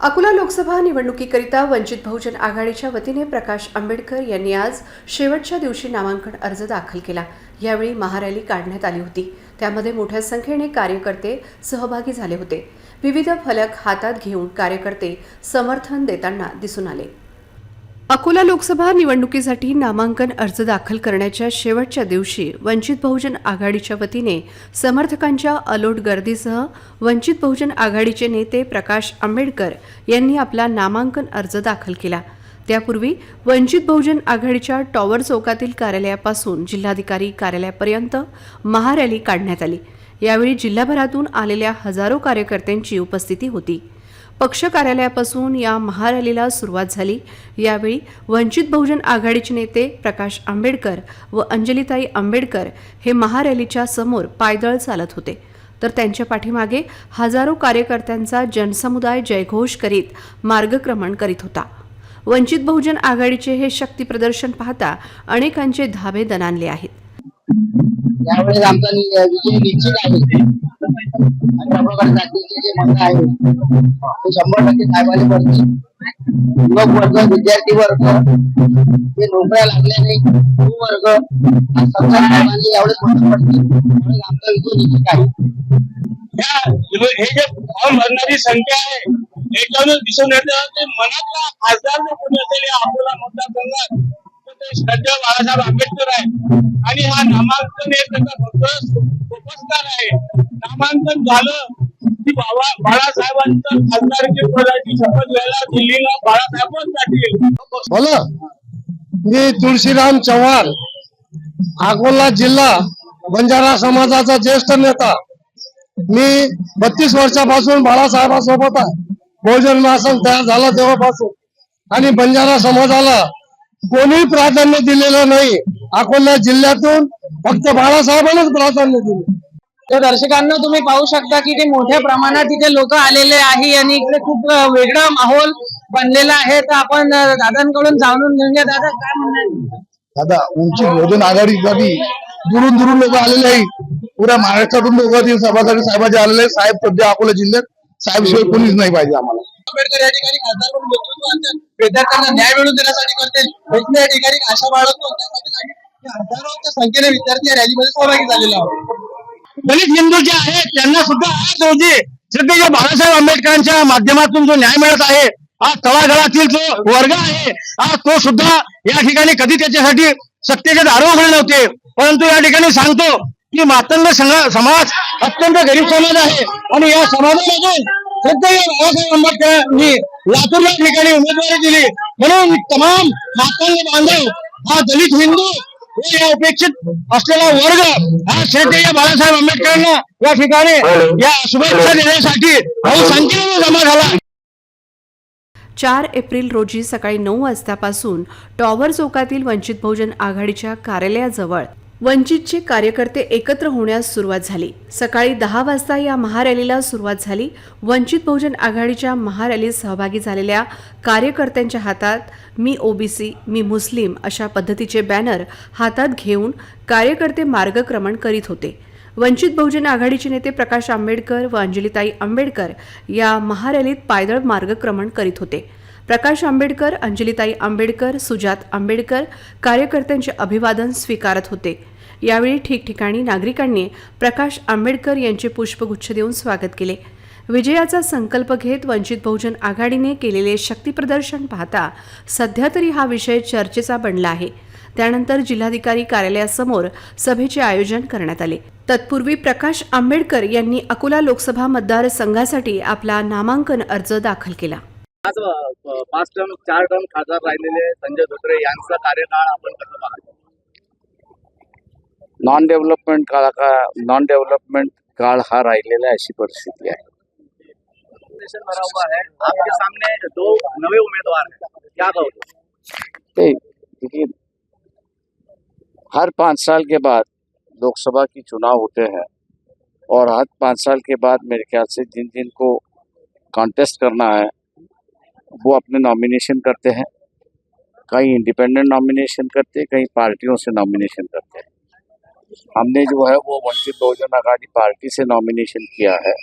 अकोला लोकसभा निवडणुकीकरिता वंचित बहुजन आघाडीच्या वतीने प्रकाश आंबेडकर यांनी आज शेवटच्या दिवशी नामांकन अर्ज दाखल केला. यावेळी महारॅली काढण्यात आली होती. त्यामध्ये मोठ्या संख्येने कार्यकर्ते सहभागी झाले होते. विविध फलक हातात घेऊन कार्यकर्ते समर्थन देताना दिसून आले. अकोला लोकसभा निवडणुकीसाठी नामांकन अर्ज दाखल करण्याच्या शेवटच्या दिवशी वंचित बहुजन आघाडीच्या वतीने समर्थकांच्या अलोट गर्दीसह वंचित बहुजन आघाडीचे नेते प्रकाश आंबेडकर यांनी आपला नामांकन अर्ज दाखल केला. त्यापूर्वी वंचित बहुजन आघाडीच्या टॉवर चौकातील कार्यालयापासून जिल्हाधिकारी कार्यालयापर्यंत महारॅली काढण्यात आली. यावेळी जिल्हाभरातून आलेल्या हजारो कार्यकर्त्यांची उपस्थिती होती. पक्ष कार्यालयापासून या महारॅलीला सुरुवात झाली. यावेळी वंचित बहुजन आघाडीचे नेते प्रकाश आंबेडकर व अंजलिताई आंबेडकर हे महारॅलीच्या समोर पायदळ चालत होते. तर त्यांच्या पाठीमागे हजारो कार्यकर्त्यांचा जनसमुदाय जयघोष करीत मार्गक्रमण करीत होता. वंचित बहुजन आघाडीचे हे शक्ती प्रदर्शन पाहता अनेकांचे धाबे दणानले आहेत. आहे अशा प्रकारे आहे ते शंभर टक्के साहेबांनी युवक वर्ग विद्यार्थी वर्ग हे नोकऱ्या लागल्याने वर्ग हा साहेबांनी यावेळेस आमचा विजय निश्चित आहे हे जे फॉर्म भरणारी संख्या आहे याच्यावरून दिसून येतं ते मनातला खासदार जो कोणी असेल या अकोला मतदारसंघात श्रद्धेय बाळासाहेब आंबेडकर आहे. आणि हा नामांकन हे त्याचा फक्त उपस्कार आहे. नामांकन झालं की बाबा बाळासाहेबांचं खासदारकी पदाची शपथ घ्यायला दिल्लीला बाळासाहेबच जातील बोला. मी तुळशीराम चव्हाण अकोला जिल्हा बंजारा समाजाचा ज्येष्ठ नेता. मी बत्तीस वर्षापासून बाळासाहेबांसोबत आहे. बहुजन महासंघ तयार झाला तेव्हापासून. आणि बंजारा समाजाला कोणी प्राधान्य दिलेलं नाही. अकोला जिल्ह्यातून फक्त बाळासाहेबांनाच प्राधान्य दिले. तर दर्शकांना तुम्ही पाहू शकता की ते मोठ्या प्रमाणात इथे लोक आलेले आहे आणि इकडे खूप वेगळा माहोल बनलेला आहे. तर आपण दादांकडून जाणून घेऊया. दादा काय म्हणणार दादा उंची बहुजन आघाडीसाठी दुरून दुरून लोक आलेले आहेत पुऱ्या महाराष्ट्रातून लोक सभासाठी साहेबाचे आलेले आहेत. साहेब सध्या अकोला जिल्ह्यात. साहेब शिवाय कोणीच नाही पाहिजे आम्हाला. आंबेडकर या ठिकाणी खासदार म्हणून नेतृत्व विद्यार्थ्यांना न्याय मिळवून देण्यासाठी करते वैष्णव या ठिकाणी आशा बाळगतो? त्यासाठी हजारोच्या संख्येने विद्यार्थी या रॅलीमध्ये सहभागी झालेले आहेत. दलित हिंदू जे आहेत त्यांना सुद्धा आज रोजी श्रद्धेय बाळासाहेब आंबेडकरांच्या माध्यमातून जो न्याय मिळत आहे आज तळागाळातील जो वर्ग आहे आज तो सुद्धा या ठिकाणी कधी त्याच्यासाठी सत्तेचे दारो उघडले नव्हते. परंतु या ठिकाणी सांगतो की मातंग समाज अत्यंत गरीब समाज आहे. आणि या समाजामधून आंबेडकरांनी लातूरला ठिकाणी उमेदवारी दिली. म्हणून तमाम मातांनी बांधव हा दलित हिंदू हे या उपेक्षित असलेला वर्ग हा श्रद्धेय बाळासाहेब आंबेडकरांना या ठिकाणी या शुभेच्छा देण्यासाठी बहुसंख्येने जमा झाला. चार एप्रिल रोजी सकाळी नऊ वाजतापासून टॉवर चौकातील वंचित बहुजन आघाडीच्या कार्यालयाजवळ वंचितचे कार्यकर्ते एकत्र होण्यास सुरुवात झाली. सकाळी दहा वाजता या महारॅलीला सुरुवात झाली. वंचित बहुजन आघाडीच्या महारॅलीत सहभागी झालेल्या कार्यकर्त्यांच्या हातात मी ओबीसी मी मुस्लिम अशा पद्धतीचे बॅनर हातात घेऊन कार्यकर्ते मार्गक्रमण करीत होते. वंचित बहुजन आघाडीचे नेते प्रकाश आंबेडकर व अंजलिताई आंबेडकर या महारॅलीत पायदळ मार्गक्रमण करीत होते. प्रकाश आंबेडकर अंजलिताई आंबेडकर सुजात आंबेडकर कार्यकर्त्यांचे अभिवादन स्वीकारत होते. यावेळी ठिकठिकाणी नागरिकांनी प्रकाश आंबेडकर यांचे पुष्पगुच्छ देऊन स्वागत केले. विजयाचा संकल्प घेत वंचित बहुजन आघाडीने केलेले शक्तीप्रदर्शन पाहता सध्या तरी हा विषय चर्चेचा बनला आहे. त्यानंतर जिल्हाधिकारी कार्यालयासमोर सभेचे आयोजन करण्यात आले. तत्पूर्वी प्रकाश आंबेडकर यांनी अकोला लोकसभा मतदारसंघासाठी आपला नामांकन अर्ज दाखल केला. आज पाच टर्म चार टर्म खासदार राहिलेले संजय धोत्रे यांचा कार्यकाळ आपण कसं पाहतो? नॉन डेव्हलपमेंट काळा का नॉन डेव्हलपमेंट काळ हा राहिलेला अशी परिस्थिती आहे. भरा हुआ है आपके सामने दो नए उम्मीदवार हैं क्या कहोगे देखिए हर पाँच साल के बाद लोकसभा की चुनाव होते हैं और हर पाँच साल के बाद मेरे ख्याल से जिन जिन को कॉन्टेस्ट करना है वो अपने नॉमिनेशन करते हैं। कहीं इंडिपेंडेंट नॉमिनेशन करते हैं, कहीं पार्टियों से नॉमिनेशन करते हैं। हमने जो है वो वंचित बहुजन आघाड़ी पार्टी से नॉमिनेशन किया है।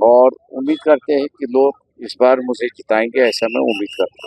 और उम्मीद करते हैं कि लोग इस बार मुझे जिताएँगे, ऐसा मैं उम्मीद करता हूँ।